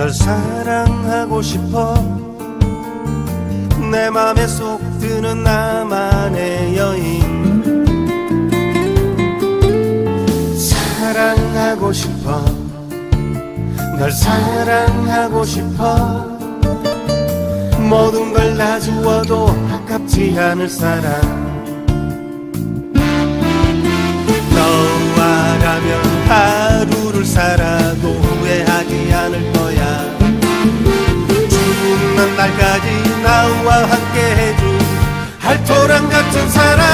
널 사랑하고 싶어. 내 맘에 쏙 드는 나만의 여인. 사랑하고 싶어. 널 사랑하고 싶어. 모든 걸 다 주어도 아깝지 않을 사랑 후회하지 않을 거야. 죽는 날까지 나와 함께 해준 할토랑 같은 사랑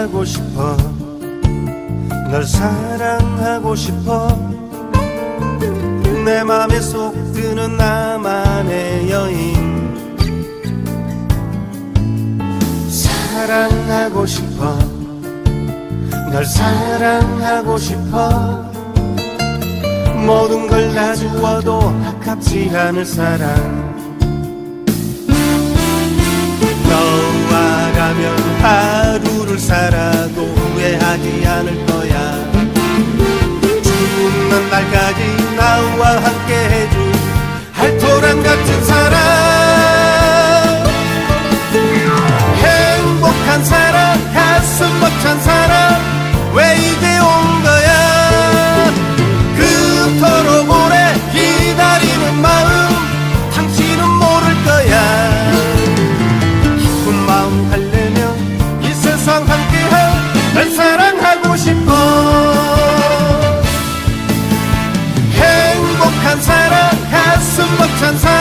사랑하고 싶어. 널 사랑하고 싶어. 내 맘에 쏙 드는 나만의 여인. 사랑하고 싶어. 널 사랑하고 싶어. 모든 걸 다 주어도 아깝지 않을 사랑. 너와라면 않을 거야. 죽는 날까지 나와 함께 해준 할토 찬사